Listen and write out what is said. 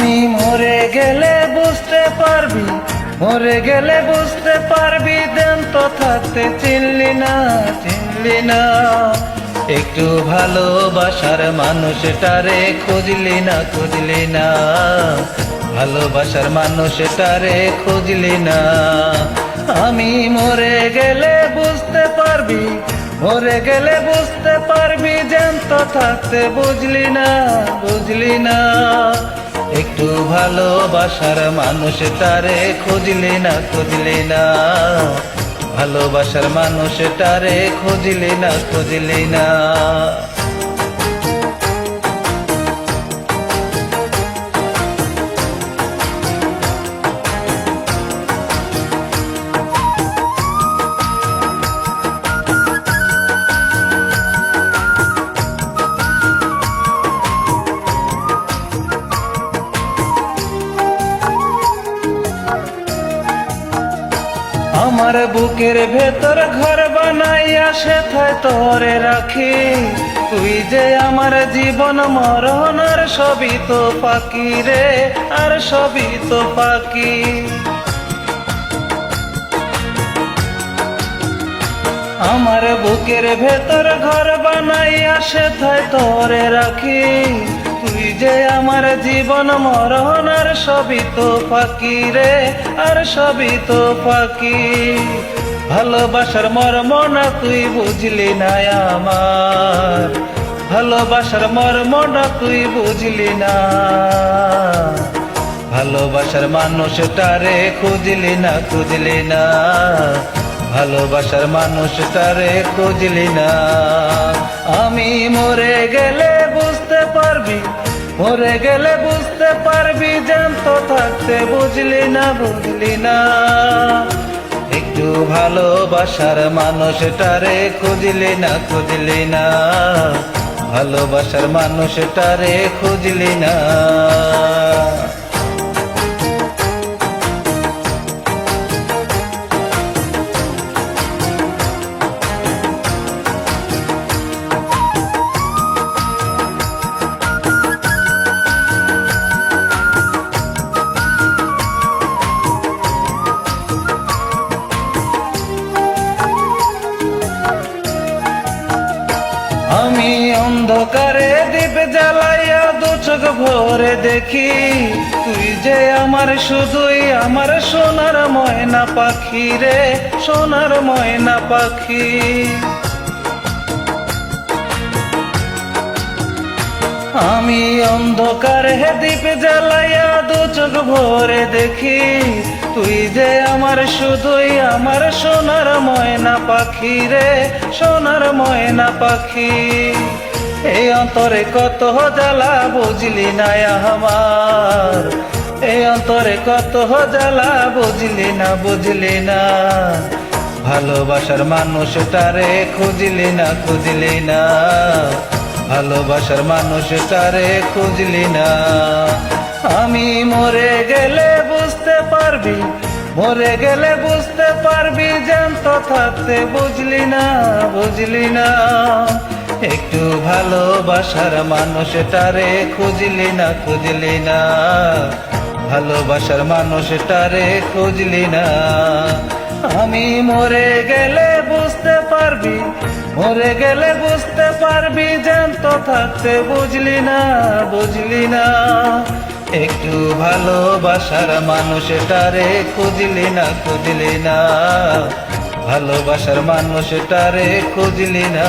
আমি মরে গেলে বুঝতে পারবি, মরে গেলে বুঝতে পারবি, দেন তো থাকতে চিনলি না চিনলি না। একটু ভালোবাসার মানুষটারে খুঁজলি না খুঁজলি না। ভালোবাসার মানুষটারে খুঁজলি না। আমি মরে গেলে বুঝতে পারবি, মরে গেলে বুঝতে পারবি জ্যান্ত থাকতে বুঝলি না বুঝলি না। একটু ভালোবাসার মানুষ তারে খুঁজলি না খুঁজলি না। ভালোবাসার মানুষ তারে খুঁজলি না খুঁজলি না। আমার বুকের ভেতর ঘর বানাইয়া সেথায় তোরে রাখি। তুই যে আমার জীবন মরণ আর সবই তো পাখি রে, আর সবই তো পাখি। আমার বুকের ভেতর ঘর বানাইয়া সেথায় তোরে রাখি। তুই যে আমার জীবন মরণ আর সবই তো ফাঁকি রে, আর সবই তো ফাঁকি। ভালোবাসার মর্ম না তুই বুঝলি না আমার। ভালোবাসার মর্ম না তুই বুঝলি না। ভালোবাসার মানুষটারে খুঁজলি না খুঁজলি না। ভালোবাসার মানুষটারে খুঁজলি না। আমি মরে গেলে বুঝতে পারবি মরে গেলে বুঝতে পারবি জ্যান্ত থাকতে বুঝলি না বুঝলি না। একটু ভালোবাসার মানুষটারে খুঁজলি না খুঁজলি না। ভালোবাসার মানুষটারে খুঁজলি না। অন্ধকারে দ্বীপ জ্বালাইয়া দু চোখ ভরে দেখি, তুই যে আমার শুধুই আমার সোনার ময়না পাখি রে, সোনার ময়না পাখি। আমি অন্ধকারে দ্বীপ জ্বালাইয়া দু চোখ ভরে দেখি, তুই যে আমার শুধুই আমার সোনার ময়না পাখি রে, সোনার ময়না পাখি। এই অন্তরে কত জ্বালা বুঝলি না আমার। এই অন্তরে কত জ্বালা বুঝলি না বুঝলি না। ভালোবাসার মানুষটারে খুঁজলি না খুঁজলি না। ভালোবাসার মানুষটারে খুঁজলি না। আমি মরে গেলে বুঝতে পারবি, মরে গেলে বুঝতে পারবি, জ্যান্ত থাকতে বুঝলি না বুঝলি না। একটু ভালোবাসার মানুষ মানুষটারে খুঁজলি না খুঁজলি না। ভালোবাসার মানুষ মানুষটারে খুঁজলি না। আমি মরে গেলে বুঝতে পারবি, মরে গেলে বুঝতে পারবি, জ্যান্ত থাকতে বুঝলি না বুঝলি না। একটু ভালোবাসার মানুষ মানুষটারে খুঁজলি না খুঁজলি না। ভালোবাসার মানুষ মানুষটারে খুঁজলি না।